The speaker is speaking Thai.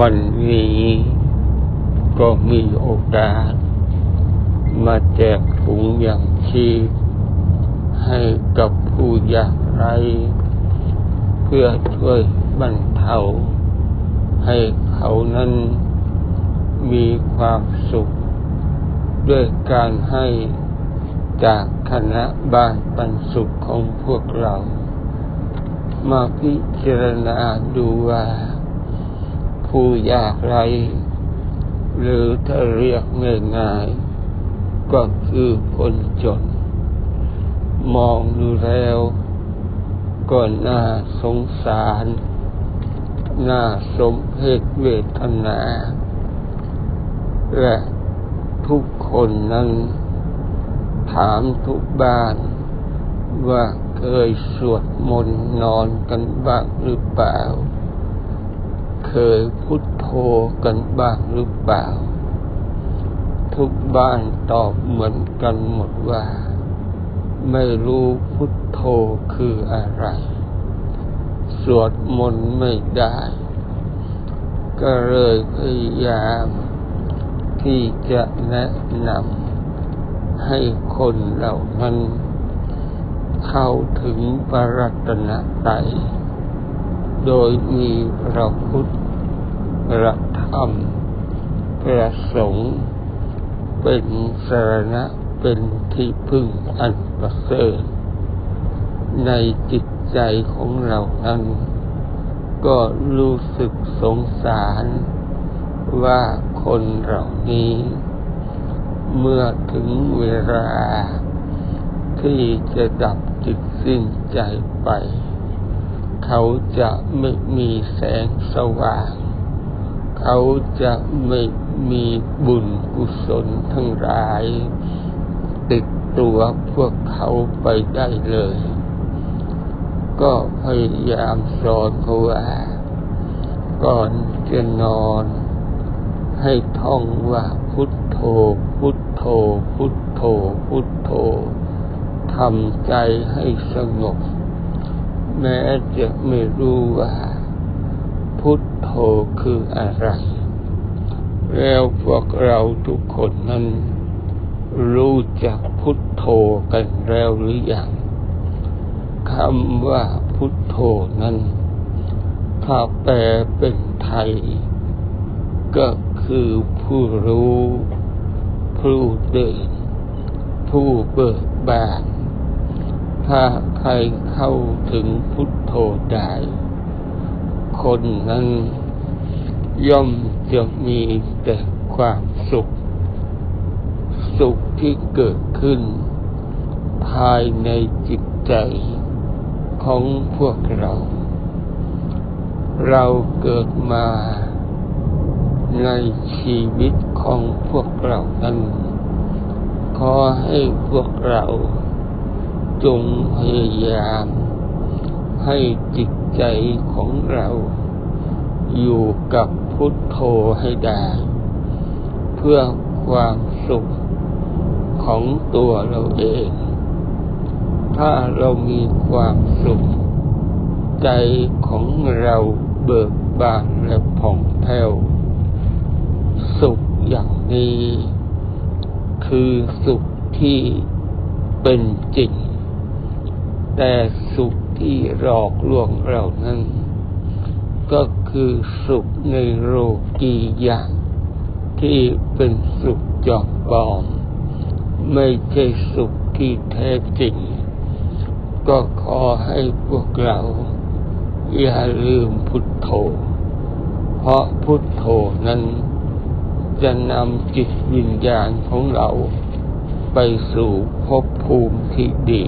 วันนี้ก็มีโอกาส มาแจกถุงอย่างชีพให้กับผู้ยากไร้เพื่อช่วยบรรเทาให้เขานั้นมีความสุข ด้วยการให้จากคณะบ้านปันสุขของพวกเรา มาพิจารณาดูว่า ผู้ยากไร้หรือถ้าเรียกง่ายๆก็คือคนจน มองดูแล้วก็น่าสงสาร น่าสมเพชเวทนา และทุกคนนั้น ถามทุกบ้านว่าเคยสวดมนต์นอนกันบ้างหรือเปล่า เคยพุทโธกันบ้างหรือเปล่า ทุกบ้านตอบเหมือนกันหมดว่า ไม่รู้พุทโธคืออะไร สวดมนต์ไม่ได้ ก็เลยพยายามที่จะแนะนำให้คนเหล่านั้นเข้าถึงปรัตนไตรโดยมีพระพุทธ ระธรรมพระสงฆ์เป็นสรณะเป็นที่พึ่งอันประเสริฐในจิตใจของเรานั้น ก็รู้สึกสงสารว่าคนเหล่านี้ เมื่อถึงเวลา ที่จะดับจิตสิ้นใจไป เขาจะไม่มีแสงสว่าง เขาจะไม่มีบุญกุศลทั้งหลาย ติดตัวพวกเขาไปได้เลย ก็พยายามสอนเขาว่า ก่อนจะนอน ให้ท่องว่าพุทโธ พุทโธ พุทโธ พุทโธทำใจให้สงบ แม้จะไม่รู้ว่า พุท คืออะไร แล้วพวกเราทุกคนนั้น รู้จักพุทโธกันแล้วหรือยังคำว่าพุทโธนั้น ถ้าแปลเป็นไทย ก็คือผู้รู้ ผู้เดิน ผู้เบิกบานถ้าใครเข้าถึงพุทโธได้ คนนั้น ย่อมจะมีแต่ความสุข สุขที่เกิดขึ้น ภายในจิตใจของพวกเรา เราเกิดมาในชีวิตของพวกเรานั้น ขอให้พวกเราจงพยายาม ให้จิตใจของเราอยู่กับ พุทโธให้ได้ เพื่อความสุขของตัวเราเอง ถ้าเรามีความสุข ใจของเราเบิกบานและผ่องแผ้ว สุขอย่างนี้ คือสุขที่เป็นจริง แต่สุขที่หลอกลวงเรานั้น ก็คือสุขในโลกียะ ที่เป็นสุขจอมปลอม ไม่ใช่สุขที่แท้จริง ก็ขอให้พวกเรา อย่าลืมพุทโธ เพราะพุทโธนั้นจะนำจิตวิญญาณของเราไปสู่ภพภูมิที่ดี